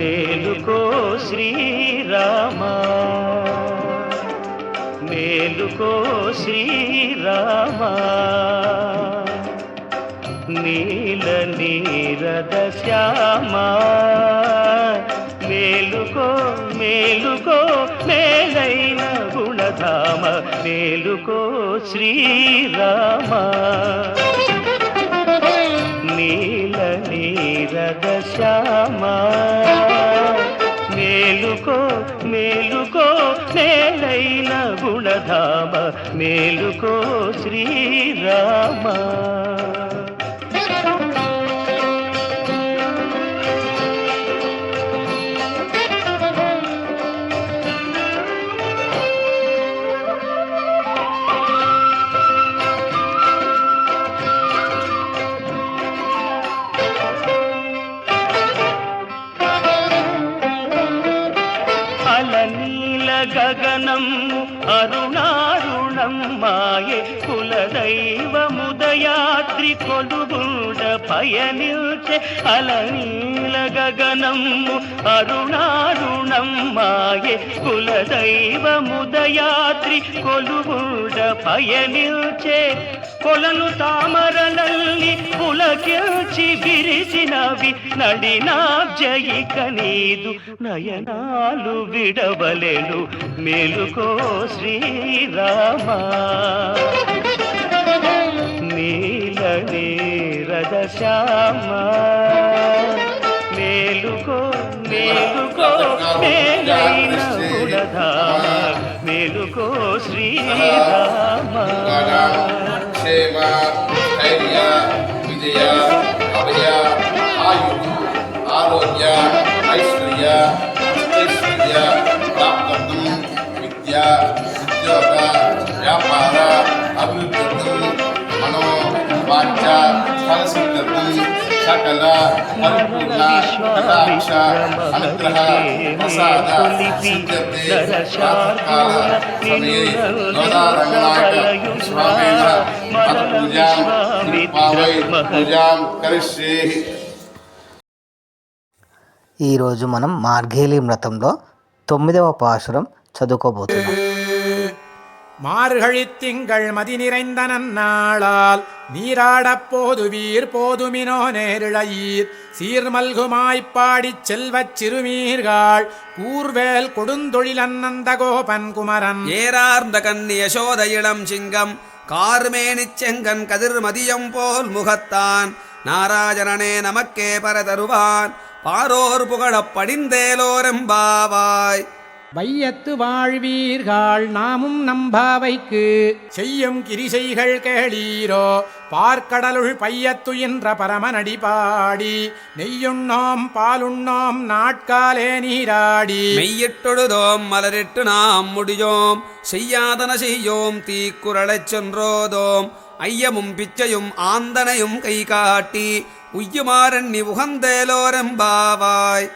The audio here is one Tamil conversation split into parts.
మేలుకో శ్రీరామ. మేలుకో శ్రీరామ. నీల నీరద శ్యామ. మేలుకో మేలుకో మేలైన గుణధామ. మేలుకో శ్రీరామ. నీల నీరద శ్యామ. మేలుకో మేలైన గుణధామ మేలుకో శ్రీరామ. కులదైవముదయాద్రి కొలుగుండ పయనిల్చే అలనీల గగనము అరుణారుణమ్మాయే మాయే కులదైవముదయాద్రి కొలుగుండ పయనిల్చే కొలను తామరలల్లి పులకెల్చి విరిసినవి నడినాబ్జయిక నీదు నయనాలు విడవలెను మేలుకో శ్రీరామా. నీల నీరద మేలుకో మేలుకో మేలైన గుణధామ. మేలుకో శ్రీరామ. క్షేమ ధైర్య విజయ అభయ. ఫలసిద్ధం సకల పరిపూర్ణ కటాక్ష అనుగ్రహ ప్రసాద ప్రాతకాల సమయే గోదారంగనాయక స్వామేన పూజాం పావై పూజాం కరిష్యే ఈరోజు మనం మార్గేలి మృతంలో తొమ్మిదవ పాశురం చదువుకోబోతున్నాం. மார்கழித்திங்கள் மதி நிறைந்த நன்னாளால் நீராடப் போதுவீர் போதுமினோ நேரிழையீர். சீர்மல்குமாய்ப்பாடிச் செல்வச் சிறுமீர்காள் கூர்வேல் கொடுந்தொழில் கோபன் குமரன். ஏறார்ந்த கண்ணி யசோத இளம் சிங்கம் கார்மேனிச் செங்கன் கதிர் மதியம் போல் முகத்தான். நாராயணனே நமக்கே பரதருவான் பாரோர் புகழப் படிந்தேலோரெம்பாவாய். வையத்து வாழ்வீர்கள் நாமும் நம்பாவைக்கு. செய்யும் கிரிசைகள் கேளீரோ பார்க்கடலுள் பையத்துயின்ற பரமனடி பாடி. நெய்யுண்ணோம் பாலுண்ணோம் நாட்காலே நீராடி. மெய்யிட்டொழுதோம் மலரிட்டு நாம் முடியோம். செய்யாதன செய்யோம் தீக்குறளைச் சென்றோதோம். ஐயமும் பிச்சையும் ஆந்தனையும் கை காட்டி உய்யுமாறண்ணி உகந்தேலோரெம்பாவாய்.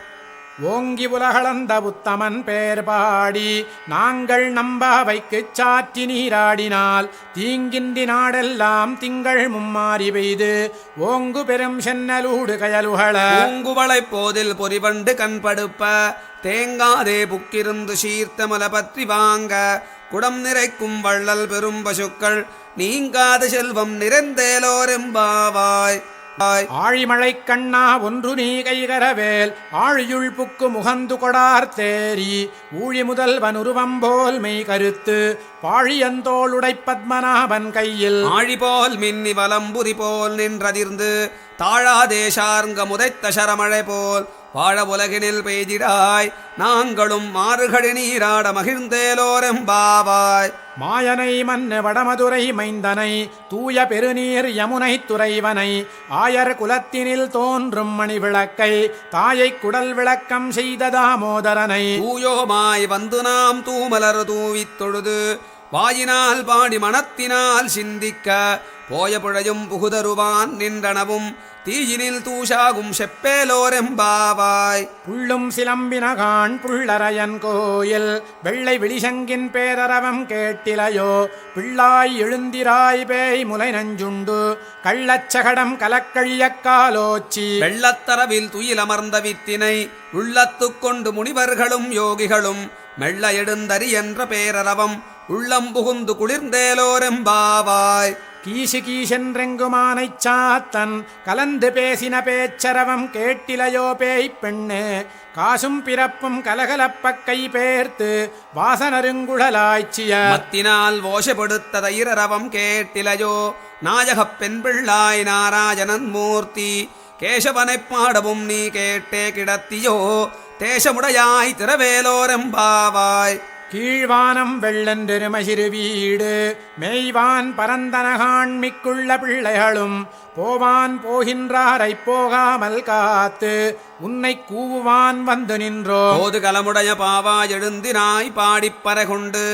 ஓங்கி உலகளந்த உத்தமன் பேர் பாடி நாங்கள் நம்பாவைக்குச் சாற்றி நீராடினால் தீங்கின்றி நாடெல்லாம் திங்கள் மும்மாறி பெய்து ஓங்கு பெரும் சென்னலூடு கயலுகள. ஓங்குவளை போதில் பொறிவண்டு கண்படுப்ப தேங்காதே புக்கிருந்து சீர்த்தமல பற்றி வாங்க குடம் நிறைக்கும் வள்ளல் பெரும் பசுக்கள் நீங்காத செல்வம் நிறைந்தேலோரெம்பாவாய் ஆய். ஆழிமழைக் கண்ணா ஒன்று நீ கைகரவேல் ஆழியுள் புக்கு முகந்து கொடார் தேரி ஊழி முதல்வன் உருவம் போல் மெய் கருத்து பாழியந்தோளுடை பத்மநாபன் கையில். ஆழி போல் மின்னி வலம்புரி போல் நின்றதிர்ந்து தாழாதேசார்ங்க முதைத்த சரமழை போல் வாழ உலகினில் பெய்திடாய் நாங்களும் மாறுகழி நீராட மகிழ்ந்தேலோரெம்பாவாய் மாயனை மன்ன வடமதுரை மைந்தனை தூய பெருநீர் யமுனை துறைவனை ஆயர் குலத்தினில் தோன்றும் மணி விளக்கை தாயை குடல் விளக்கம் செய்த தாமோதரனை. தூயோமாய் வந்து நாம் தூமலர் தூவித் தொழுது வாயினால் பாடி மனத்தினால் சிந்திக்க போய புழையும் புகுதருவான் நின்றனவும் தீயினில் தூஷாகும் செப்பேலோரெம்பாவாய். புள்ளும் சிலம்பினகான் புள்ளரையன் கோயில் வெள்ளை விழிசங்கின் பேரரவம் கேட்டிலையோ பிள்ளாய் எழுந்திராய் பேய் முலை நஞ்சுண்டு கள்ளச்சகடம் கலக்கழியக் காலோச்சி. வெள்ளத்தரவில் துயிலமர்ந்த வித்தினை உள்ளத்துக் கொண்டு முனிவர்களும் யோகிகளும் மெல்ல எடுந்தறி என்ற பேரரவம் உள்ளம் புகுந்து குளிர்ந்தேலோரெம்பாவாய். கீசு கீசென்றெங்குமானைச் சாத்தன் கலந்து பேசின பேச்சரவம் கேட்டிலையோ பேய்ப் பெண்ணு. காசும் பிறப்பும் கலகலப்பக்கை பேர்த்து வாசனருங்குழலாய்ச்சிய மத்தினால் ஓஷப்படுத்த தைரரவம் கேட்டிலையோ. நாயகப் பெண் பிள்ளாய் நாராயணன் மூர்த்தி. கேசவனைப் பாடவும் நீ கேட்டே கிடத்தியோ. தேசமுடையாய் திரவேலோரெம்பாவாய் கீழ்வானம் வெள்ளென்றெருமசிறு வீடு மெய்வான் பரந்தனகாண்மிக்குள்ள பிள்ளைகளும் போவான் போகின்றாரைப் போகாமல் காத்து உன்னை கூவுவான் வந்து நின்றோ. போது கலமுடைய பாவாய் எழுந்தினாய் பாடிப்பறை கொண்டு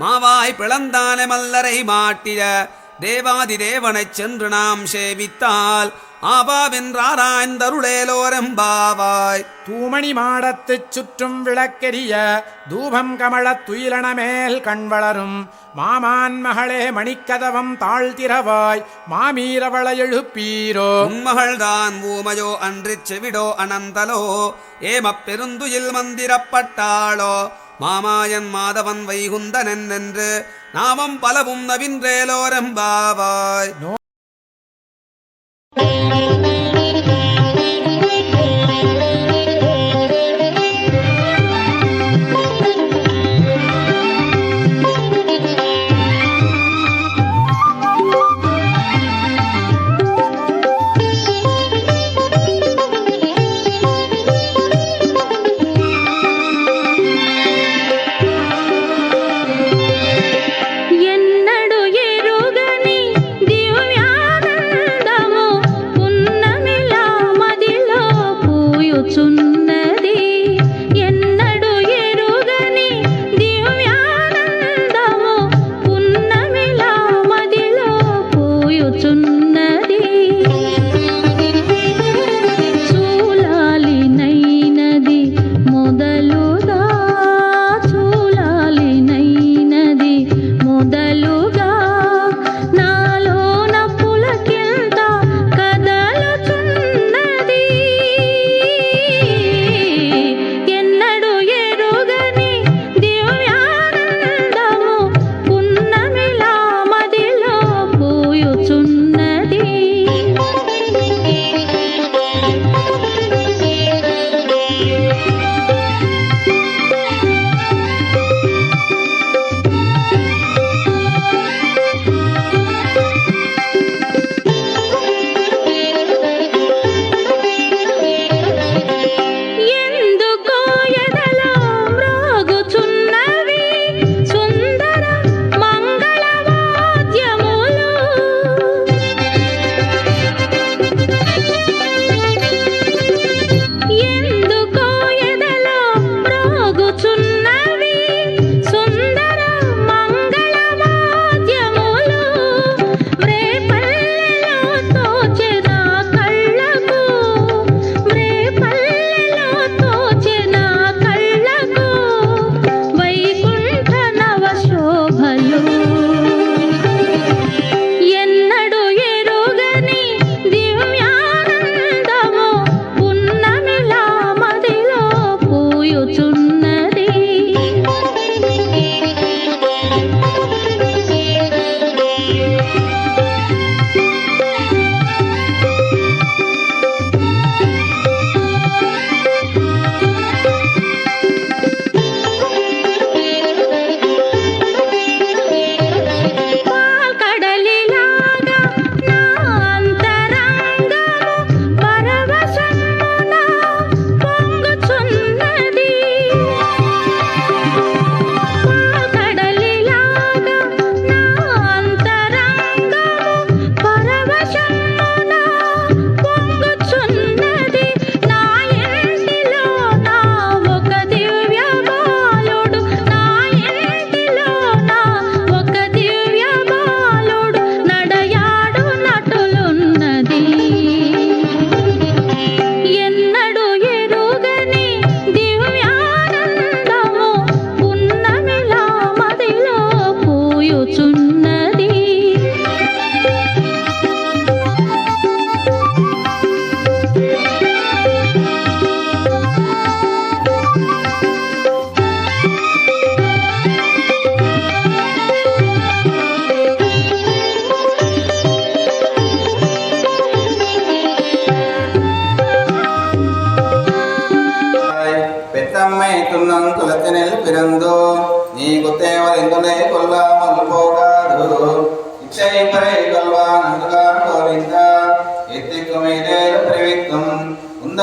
மாவாய் பிளந்தான மல்லரை மாட்டிய தேவாதி தேவனைச் சென்று நாம் சேவித்தால் ஆபாவென்றாராய்ந்தருளேலோரெம்பாவாய் தூமணி மாடத்துச் சுற்றும் விளக்கெரிய தூபம் கமழத் துயிலணமேல் கண் வளரும். மாமான் மகளே மணிக்கதவம் தாழ்த்திரவாய் மாமீரவள எழுப்பீரோ. உன்மகள்தான் ஊமையோ அன்றிச் செவிடோ அனந்தலோ ஏமப் பெருந்துயில் மந்திரப்பட்டாளோ மாமாயன் மாதவன் வைகுந்தனன் என்று நாமம் பலவும் நவின்றேலோரெம்பாவாய்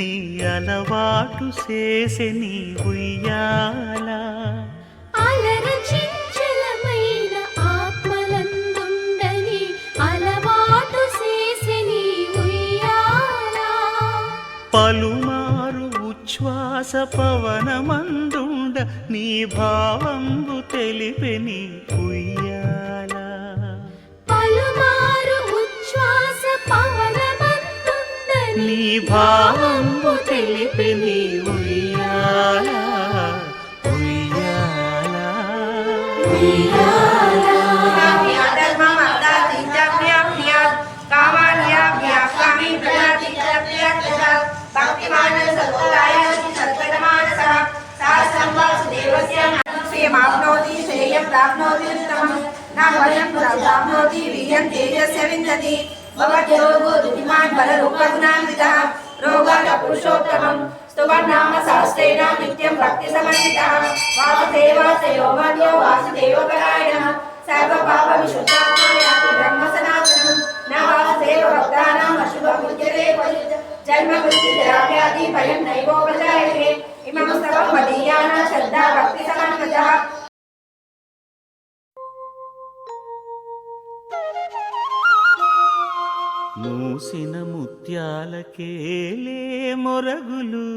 నీ అలవాటు చేసి నీ ఉయ్యాల. పలుమారు ఉచ్ఛ్వాస పవనమందుండ నీ భావంబు తెలిపెని ఉయ్యాల. పలుమారు ఉచ్ఛ్వాస పవన నీ భావంబు తెలిపి నీ ఉయ్యాలా ఉయ్యాలా ఉయ్యాలా प्राप्नोति श्रेयं प्राप्नोति उत्तमं न भयं प्राप्नोति वीर्यं तेजस्य विन्दति రోగో దుఃఖిమాన్ బలరూపగుణాన్వితः రోగాల పురుషోత్తమం స్తువర్నామ సహస్రేణ నిత్యం భక్తి సమన్వితः వాసుదేవాసయో మధ్యో వాసుదేవపరాయణः సర్వ పాప విశుద్ధాత్మయాతి బ్రహ్మ సనాతనం నా వాసుదేవ భక్తానాం అశుభం ఉద్యతే క్వచిత్ జన్మ మృత్యు జరావ్యాధి భయం మూసిన ముత్యాలకేలే మొరగులు.